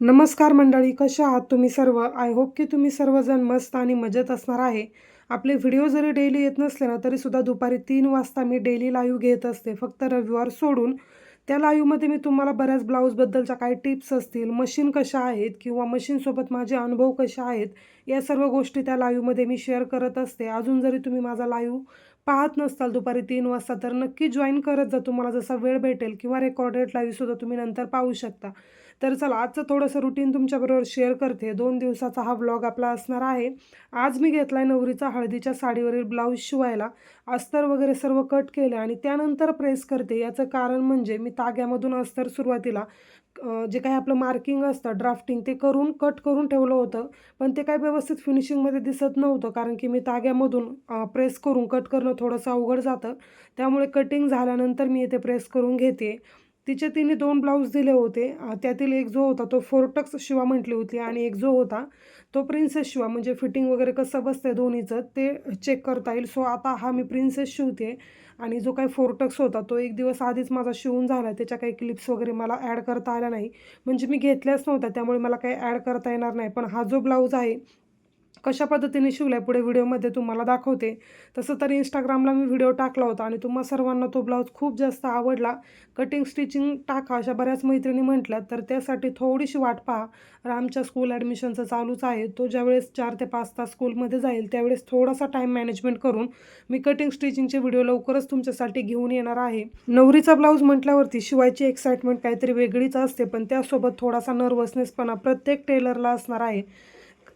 नमस्कार मंडळी कशा आहात तुम्ही सर्व? आय होप की तुम्ही सर्वजण मस्त आणि मजेत असणार आहे. आपले व्हिडिओ जरी डेली येत नसले ना तरीसुद्धा दुपारी तीन वाजता मी डेली लाईव्ह घेत असते. फक्त रविवार सोडून त्या लाईव्हमध्ये मी तुम्हाला बऱ्याच ब्लाऊजबद्दलच्या काही टिप्स असतील मशीन कशा आहेत किंवा मशीनसोबत माझे अनुभव कसे आहेत या सर्व गोष्टी त्या लाईव्हमध्ये मी शेअर करत असते. अजून जरी तुम्ही माझा लाईव्ह पाहत नसताल दुपारी तीन वाजता तर नक्की जॉईन करत जा. तुम्हाला जसा वेळ भेटेल किंवा रेकॉर्डेड लाईव्हसुद्धा तुम्ही नंतर पाहू शकता. तर चला आजचं थोडंसं रुटीन तुमच्याबरोबर शेअर करते. दोन दिवसाचा हा ब्लॉग आपला असणार आहे. आज मी घेतला आहे नवरीचा हळदीच्या साडीवरील ब्लाऊज शिवायला. अस्तर वगैरे सर्व कट केलं आणि त्यानंतर प्रेस करते. याचं कारण म्हणजे मी ताग्यामधून अस्तर सुरुवातीला जे काही आपलं मार्किंग असतं ड्राफ्टिंग ते करून कट करून ठेवलं होतं. पण ते काही व्यवस्थित फिनिशिंगमध्ये दिसत नव्हतं कारण की मी ताग्यामधून प्रेस करून कट करणं थोडंसं अवघड जातं. त्यामुळे कटिंग झाल्यानंतर मी इथे प्रेस करून घेते. तिचे तिने दोन ब्लाऊज दिले होते. त्यातील एक जो होता तो फोरटक्स शिवा म्हटली होती आणि एक जो होता तो प्रिन्सेस शिवा. म्हणजे फिटिंग वगैरे कसं बसतंय दोन्हीचं ते चेक करता येईल. सो आता हा मी प्रिन्सेस शिवते आणि जो काही फोरटक्स होता तो एक दिवस आधीच माझा शिवून झाला त्याच्या काही क्लिप्स वगैरे मला ॲड करता आल्या नाही. म्हणजे मी घेतल्याच नव्हत्या त्यामुळे मला काही ॲड करता येणार नाही. पण हा जो ब्लाऊज आहे कशा पद्धतीने शिवला आहे पुढे व्हिडिओमध्ये तुम्हाला दाखवते. तसं तर इंस्टाग्रामला मी व्हिडिओ टाकला होता आणि तुम्हा सर्वांना तो ब्लाऊज खूप जास्त आवडला. कटिंग स्टिचिंग टाका अशा बऱ्याच मैत्रिणी म्हटल्या तर त्यासाठी थोडीशी वाट पहा. रामच्या स्कूल ॲडमिशनचं चालूच आहे. तो ज्यावेळेस चार ते पाच तास स्कूलमध्ये जाईल त्यावेळेस थोडासा टाईम मॅनेजमेंट करून मी कटिंग स्टिचिंगचे व्हिडिओ लवकरच तुमच्यासाठी घेऊन येणार आहे. नवरीचा ब्लाऊज म्हटल्यावरती शिवायची एक्साइटमेंट काहीतरी वेगळीच असते पण त्यासोबत थोडासा नर्वसनेसपणा प्रत्येक टेलरला असणार आहे.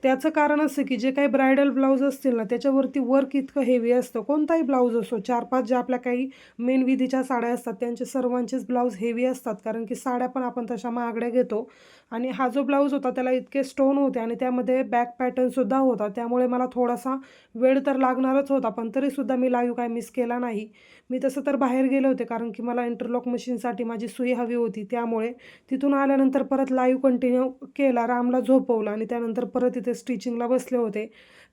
त्याचं कारण असं की जे काही ब्रायडल ब्लाऊज असतील ना त्याच्यावरती वर्क इतकं हेवी असतं. कोणताही ब्लाऊज असो चार पाच ज्या आपल्या काही मेन विधीच्या साड्या असतात त्यांचे सर्वांचेच ब्लाऊज हेवी असतात. कारण की साड्या पण आपण तशा महागड्या घेतो. आणि हा जो ब्लाऊज होता त्याला इतके स्टोन होते आणि त्यामध्ये बॅक पॅटर्नसुद्धा होता. त्यामुळे मला थोडासा वेळ तर लागणारच होता पण तरीसुद्धा मी लाईव्ह काय मिस केला नाही. मी तसं तर बाहेर गेले होते कारण की मला इंटरलॉक मशीनसाठी माझी सुई हवी होती. त्यामुळे तिथून आल्यानंतर परत लाईव्ह कंटिन्यू केला रामला झोपवलं आणि त्यानंतर परत इथे स्टिचिंगला बसले होते.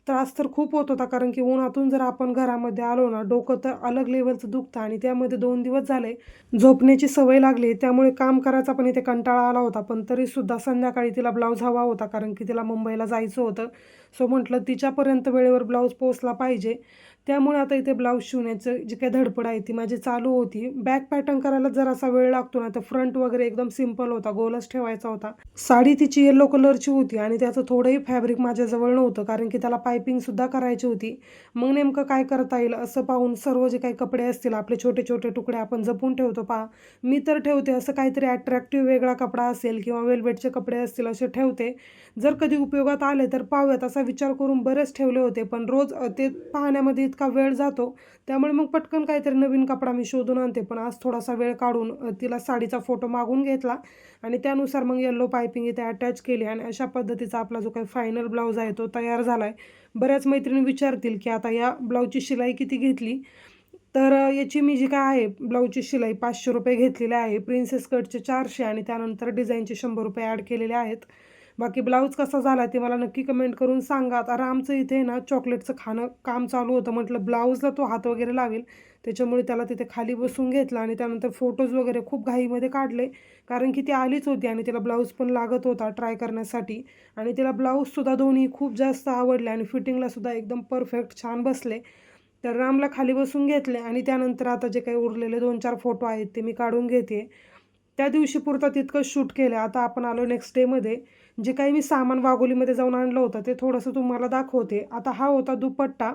त्रास तर खूप होत होता कारण की उन्हातून जर आपण घरामध्ये आलो ना डोकं तर अलग लेवलचं दुखतं आणि त्यामध्ये दोन दिवस झाले झोपण्याची सवय लागली. त्यामुळे काम करायचा पण इथे कंटाळा आला होता पण तरीसुद्धा संध्याकाळी तिला ब्लाऊज हवा होता कारण की तिला मुंबईला जायचं होतं. सो म्हटलं तिच्यापर्यंत वेळेवर ब्लाऊज पोचला पाहिजे. त्यामुळे आता इथे ब्लाऊज शिवण्याचं जी काही धडपड आहे ती माझी चालू होती. बॅक पॅटर्न करायला जरासा वेळ लागतो ना तर फ्रंट वगैरे एकदम सिंपल होता गोलच ठेवायचा होता. साडी तिची येलो कलरची होती आणि त्याचं थोडंही फॅब्रिक माझ्याजवळ नव्हतं कारण की त्याला पायपिंगसुद्धा करायची होती. मग नेमकं काय करता येईल असं पाहून सर्व जे काही कपडे असतील आपले छोटे छोटे तुकडे आपण जपून ठेवतो. पहा मी तर ठेवते असं काहीतरी अट्रॅक्टिव्ह वेगळा कपडा असेल किंवा वेलवेटचे कपडे असतील असे ठेवते. जर कधी उपयोगात आले तर पाहूयात असा विचार करून बरेच ठेवले होते पण रोज ते पाहण्यामध्ये इतकं वेळ जातो. त्यामुळे मग पटकन काहीतरी नवीन कपडा मी शोधून आणते. पण आज थोडासा वेळ काढून तिला साडीचा फोटो मागून घेतला. आणि त्यानुसार मग येल्लो पायपिंग इथे अटॅच केली. आणि अशा पद्धतीचा आपला जो काही फायनल ब्लाऊज आहे तो तयार झाला आहे बऱ्याच मैत्रिणी विचारतील की आता या ब्लाऊजची शिलाई किती घेतली? तर याची मी जी काय आहे ब्लाऊजची शिलाई पाचशे रुपये घेतलेली आहे. प्रिन्सेस कटचे चारशे आणि त्यानंतर डिझाईनचे शंभर रुपये ॲड केलेले आहेत. बाकी ब्लाऊज कसा झाला ते मला नक्की कमेंट करून सांगा. आता रामचं इथे ना चॉकलेटचं खाणं काम चालू होतं. म्हटलं ब्लाऊजला तो हात वगैरे लावेल. त्याच्यामुळे त्याला तिथे खाली बसून घेतला आणि त्यानंतर फोटोज वगैरे खूप घाईमध्ये काढले. कारण की ती आलीच होती आणि तिला ब्लाऊज पण लागत होता ट्राय करण्यासाठी. आणि तिला ब्लाऊजसुद्धा दोन्ही खूप जास्त आवडले आणि फिटिंगलासुद्धा एकदम परफेक्ट छान बसले. तर रामला खाली बसून घेतले आणि त्यानंतर आता जे काही उरलेले दोन चार फोटो आहेत ते मी काढून घेते. त्या दिवशी पुरता तितकं शूट केलं. आता आपण आलो नेक्स्ट डेमध्ये जे काही मी सामान वाघोलीमध्ये जाऊन आणलं होतं ते थोडंसं तुम्हाला दाखवते. आता हा होता दुपट्टा.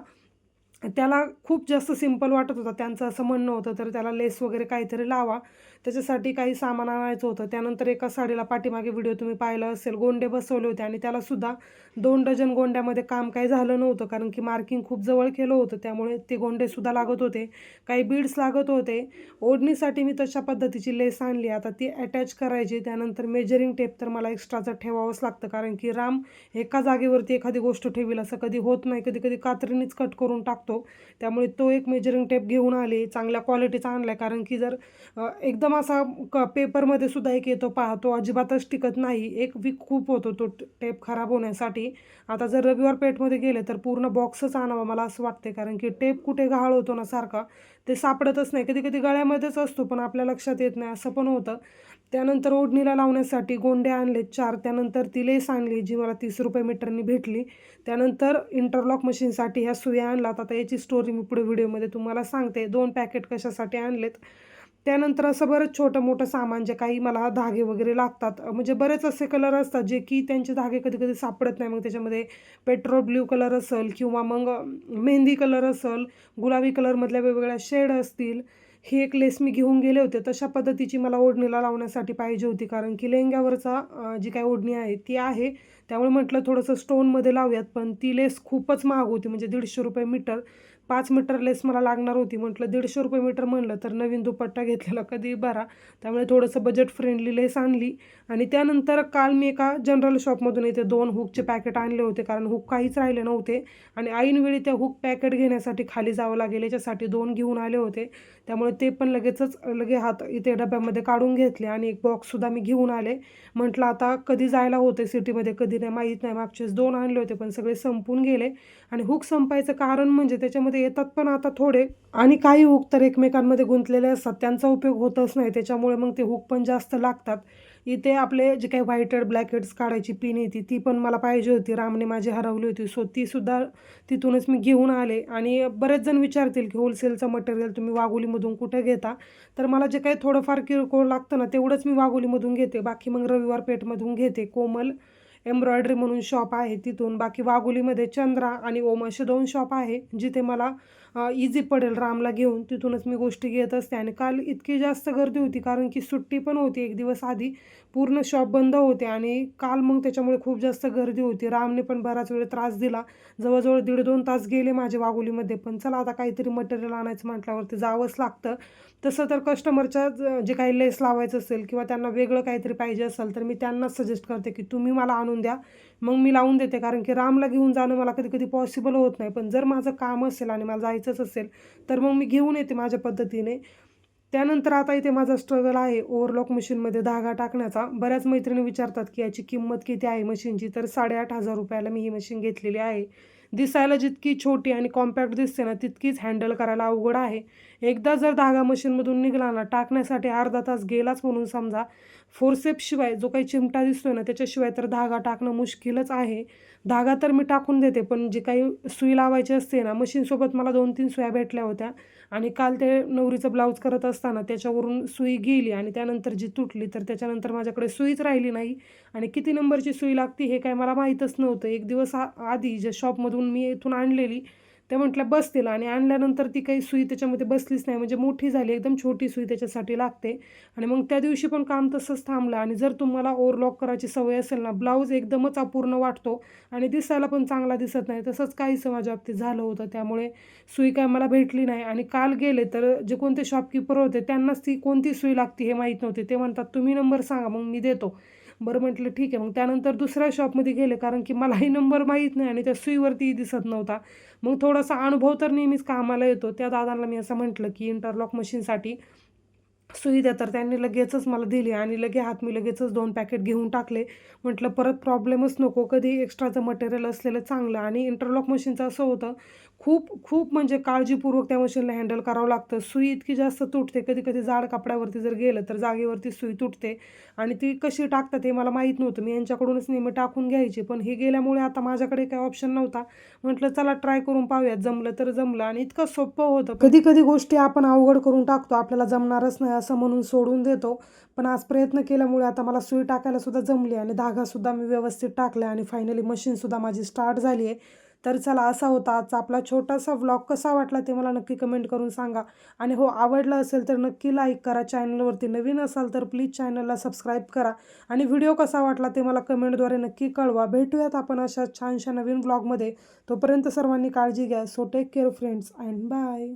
त्याला खूप जास्त सिंपल वाटत होता. त्यांचं असं म्हणणं होतं तर त्याला लेस वगैरे काहीतरी लावा. त्याच्यासाठी काही सामान आणायचं होतं. त्यानंतर एका साडीला पाठीमागे व्हिडिओ तुम्ही पाहिला असेल गोंडे बसवले होते. आणि त्यालासुद्धा दोन डझन गोंड्यामध्ये काम काही झालं नव्हतं कारण की मार्किंग खूप जवळ केलं होतं. त्यामुळे ते गोंडेसुद्धा लागत होते. काही बीड्स लागत होते. ओढणीसाठी मी तशा पद्धतीची लेस आणली. आता ती अटॅच करायची. त्यानंतर मेजरिंग टेप तर मला एक्स्ट्राचं ठेवावंच लागतं कारण की राम एका जागेवरती एखादी गोष्ट ठेवील असं कधी होत नाही. कधी कधी कात्रीनेच कट करून टाकतो. त्यामुळे तो एक मेजरिंग टेप घेऊन आले चांगल्या क्वालिटीचा आणला आहे कारण की जर एकदम असा क पेपरमध्ये सुद्धा एक येतो पहा तो अजिबातच टिकत नाही. एक वीक खूप होतो तो टेप खराब होण्यासाठी. आता जर रविवार पेठमध्ये गेले तर पूर्ण बॉक्सच आणावा मला असं वाटते कारण की टेप कुठे गहाळ होतो ना सारखा ते सापडतच नाही. कधी कधी गळ्यामध्येच असतो पण आपल्या लक्षात येत नाही असं पण होतं. त्यानंतर ओढणीला लावण्यासाठी गोंडे आणले चार. त्यानंतर ती लेस आणली जी मला तीस रुपये मीटरनी भेटली. त्यानंतर इंटरलॉक मशीनसाठी ह्या सुया आणलात आता याची स्टोरी मी पुढे व्हिडिओमध्ये तुम्हाला सांगते. दोन पॅकेट कशासाठी आणलेत? त्यानंतर असं बरंच छोटं मोठं सामान जे काही मला धागे वगैरे लागतात. म्हणजे बरेच असे कलर असतात जे की त्यांचे धागे कधी कधी सापडत नाही. मग त्याच्यामध्ये पेट्रोल ब्ल्यू कलर असेल किंवा मग मेहंदी कलर असेल गुलाबी कलरमधल्या वेगवेगळ्या शेड असतील. ही एक लेस मी घेऊन गेले होते. तशा पद्धतीची मला ओढणीला लावण्यासाठी पाहिजे होती. कारण की लेहंग्यावरचा जी काही ओढणी आहे ती आहे. त्यामुळे म्हटलं थोडंसं स्टोनमध्ये लावूयात. पण ती लेस खूपच महाग होती. म्हणजे दीडशे रुपये मीटर पाच मीटर लेस मला लागणार होती. म्हटलं दीडशे रुपये मीटर म्हणलं तर नवीन दुपट्टा घेतलेला कधी बरा त्यामुळे थोडंसं बजेट फ्रेंडली लेस आणली. आणि त्यानंतर काल मी एका जनरल शॉपमधून इथे दोन हुकचे पॅकेट आणले होते कारण हुक काहीच राहिले नव्हते. आणि ऐनवेळी त्या हुक पॅकेट घेण्यासाठी खाली जावं लागेल याच्यासाठी दोन घेऊन आले होते. त्यामुळे ते पण लगेचच लगे हात इथे डब्यामध्ये काढून घेतले आणि एक बॉक्ससुद्धा मी घेऊन आले. म्हटलं आता कधी जायला होते सिटीमध्ये? कधी नाही माहीत नाही. मागचेच दोन आणले होते पण सगळे संपून गेले. आणि हुक संपायचं कारण म्हणजे त्याच्यामध्ये येतात पण आता थोडे. आणि काही हुक तर एकमेकांमध्ये गुंतलेले असतात त्यांचा उपयोग होतच नाही. त्याच्यामुळे मग ते हुक पण जास्त लागतात. इथे आपले जे काही व्हाईट हेड ब्लॅक हेड्स काढायची पिन येते ती पण मला पाहिजे होती. रामने माझी हरवली होती. सो तीसुद्धा तिथूनच मी घेऊन आले. आणि बरेच जण विचारतील की होलसेलचं मटेरियल तुम्ही वाघोलीमधून कुठे घेता? तर मला जे काही थोडंफार किरकोळ लागतं ना तेवढंच मी वाघोलीमधून घेते. बाकी मग रविवार पेठमधून घेते. कोमल एम्ब्रॉयडरी म्हणून शॉप आहे तिथून. बाकी वाघोलीमध्ये चंद्रा आणि ओम असे दोन शॉप आहे जिथे मला इझी पडेल रामला घेऊन. तिथूनच मी गोष्टी घेत असते. आणि काल इतकी जास्त गर्दी होती कारण की सुट्टी पण होती एक दिवस आधी. पूर्ण शॉप बंद होते आणि काल मग त्याच्यामुळे खूप जास्त गर्दी होती. रामने पण बराच वेळ त्रास दिला. जवळजवळ दीड दोन तास गेले माझे वाघोलीमध्ये पण चला आता काहीतरी मटेरियल आणायचं म्हटल्यावरती जावंच लागतं. तसं तर कस्टमरच्या जे काही लेस लावायचं असेल किंवा त्यांना वेगळं काहीतरी पाहिजे असेल तर मी त्यांनाच सजेस्ट करते की तुम्ही मला आणून द्या. मग मी लावून देते कारण की रामला घेऊन जाणं मला कधी कधी पॉसिबल होत नाही. पण जर माझं काम असेल आणि मला जायचंच असेल तर मग मी घेऊन येते माझ्या पद्धतीने. त्यानंतर आता इथे माझा स्ट्रगल आहे ओव्हरलॉक मशीनमध्ये धागा टाकण्याचा. बऱ्याच मैत्रिणी विचारतात की याची किंमत किती आहे मशीनची तर साडेआठ हजार रुपयाला मी ही मशीन घेतलेली आहे. दिसायला जितकी छोटी आणि कॉम्पॅक्ट दिसते ना तितकीच हँडल करायला अवघड आहे. एकदा जर धागा मशीनमधून निघाला ना टाकण्यासाठी अर्धा तास गेलाच म्हणून समजा. फोरसेपशिवाय जो काही चिमटा दिसतोय ना त्याच्याशिवाय तर धागा टाकणं मुश्किलच आहे. धागा तर मी टाकून देते पण जी काही सुई लावायची असते ना मशीनसोबत मला दोन तीन सुया भेटल्या होत्या. आणि काल ते नवरीचं ब्लाऊज करत असताना त्याच्यावरून सुई गेली आणि त्यानंतर जी तुटली तर त्याच्यानंतर माझ्याकडे सुईच राहिली नाही. आणि किती नंबरची सुई लागते हे काय मला माहीतच नव्हतं. एक दिवस आधी ज्या शॉपमधून मी इथून आणलेली त्या म्हटल्या बसतील आणि आणल्यानंतर ती काही सुई त्याच्यामध्ये बसलीच नाही. म्हणजे मोठी झाली एकदम छोटी सुई त्याच्यासाठी लागते. आणि मग त्या दिवशी पण काम तसंच थांबलं. आणि जर तुम्हाला ओव्हरलॉक करायची सवय असेल ना ब्लाऊज एकदमच अपूर्ण वाटतो आणि दिसायला पण चांगला दिसत नाही. तसंच काहीच माझ्या बाबतीत झालं होतं. त्यामुळे सुई काय मला भेटली नाही. आणि काल गेले तर जे कोणते शॉपकीपर होते त्यांनाच ती कोणती सुई लागते हे माहीत नव्हते. ते म्हणतात तुम्ही नंबर सांगा मग मी देतो. बरं म्हटलं ठीक आहे. मग त्यानंतर दुसऱ्या शॉपमध्ये गेले कारण की मलाही नंबर माहीत नाही आणि त्या सुईवरतीही दिसत नव्हता. मग थोडासा अनुभव तर नेहमीच कामाला येतो. त्या दादांना मी असं म्हटलं की इंटरलॉक मशीनसाठी सुई द्या. तर त्यांनी लगेचच मला दिली आणि लगे हात मी लगेचच दोन पॅकेट घेऊन टाकले. म्हटलं परत प्रॉब्लेमच नको. कधी एक्स्ट्राचं मटेरियल असलेलं चांगलं. आणि इंटरलॉक मशीनचं असं होतं खूप खूप म्हणजे काळजीपूर्वक त्या मशीनला हँडल करावं लागतं. सुई इतकी जास्त तुटते. कधी कधी जाड कपड्यावरती जर गेलं तर जागेवरती सुई तुटते आणि ती कशी टाकतात हे मला माहीत नव्हतं. मी यांच्याकडूनच नेहमी टाकून घ्यायची. पण हे गेल्यामुळे आता माझ्याकडे काही ऑप्शन नव्हता. म्हटलं चला ट्राय करून पाहूयात. जमलं तर जमलं. आणि इतकं सोपं होतं. कधी कधी गोष्टी आपण अवघड करून टाकतो. आपल्याला जमणारच नाही असं म्हणून सोडून देतो. पण आज प्रयत्न केल्यामुळे आता मला सुई टाकायला सुद्धा जमली आणि धागासुद्धा मी व्यवस्थित टाकला आणि फायनली मशीनसुद्धा माझी स्टार्ट झाली आहे. तर चला असा होता आजचा आपला छोटासा व्लॉग कसा वाटला ते मला नक्की कमेंट करून सांगा. आणि हो आवडला असेल तर नक्की लाईक करा. चॅनलवरती नवीन असाल तर प्लीज चॅनलला सबस्क्राईब करा. आणि व्हिडिओ कसा वाटला ते मला कमेंटद्वारे नक्की कळवा. भेटूयात आपण अशा छानशा नवीन व्लॉगमध्ये तोपर्यंत सर्वांनी काळजी घ्या. So take care friends and bye